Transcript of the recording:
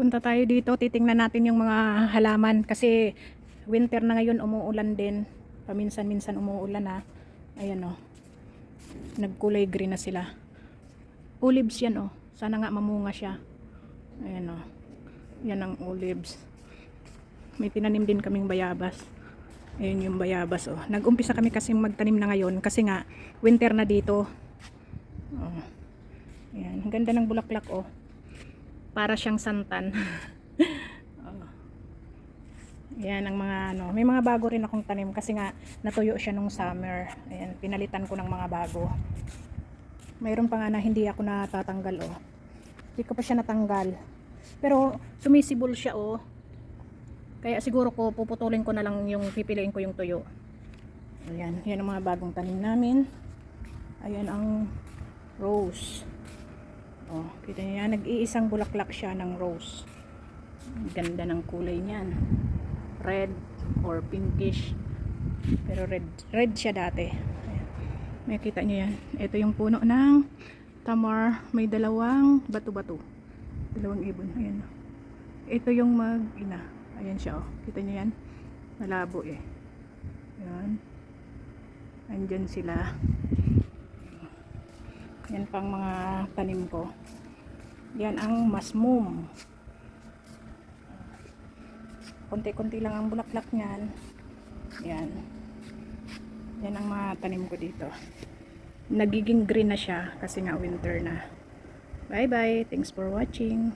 Punta tayo dito, titingnan natin yung mga halaman kasi winter na ngayon umuulan din. Paminsan-minsan umuulan na. Ayan oh. Nagkulay green na sila. Olives yan oh. Sana nga mamunga siya. Ayan oh. Yan ang olives. May tinanim din kaming bayabas. Ayan yung bayabas oh. Nag-umpisa kami kasi magtanim na ngayon kasi nga winter na dito. Oh. Ayan, ganda ng bulaklak oh. Para siyang santan. oh. Ayan ang mga ano, may mga bago rin akong tanim kasi nga natuyo siya nung summer. Ayan, pinalitan ko ng mga bago. Mayroon pa nga na hindi ako natatanggal oh. Hindi ko pa siya natanggal. Pero sumisibol siya oh. Kaya siguro ko puputulin ko na lang yung pipiliin ko yung tuyo. Ayan, yan ang mga bagong tanim namin. Ayan ang rose. Oh, kita niyo yan, nag-iisang bulaklak siya ng rose. Ganda ng kulay niyan. Red or pinkish. Pero red, red siya dati. Ayan. May kita niyo yan. Ito yung puno ng tamar. May dalawang bato-bato. Dalawang ibon. Ayan. Ito yung mag-ina. Ayan siya oh. Kita niyo yan? Malabo eh. Ayan. Andyan sila. Yan pang mga tanim ko. Yan ang masmum. Konti-konti lang ang bulaklak niyan. Yan. Yan ang mga tanim ko dito. Nagiging green na siya kasi nga winter na. Bye bye. Thanks for watching.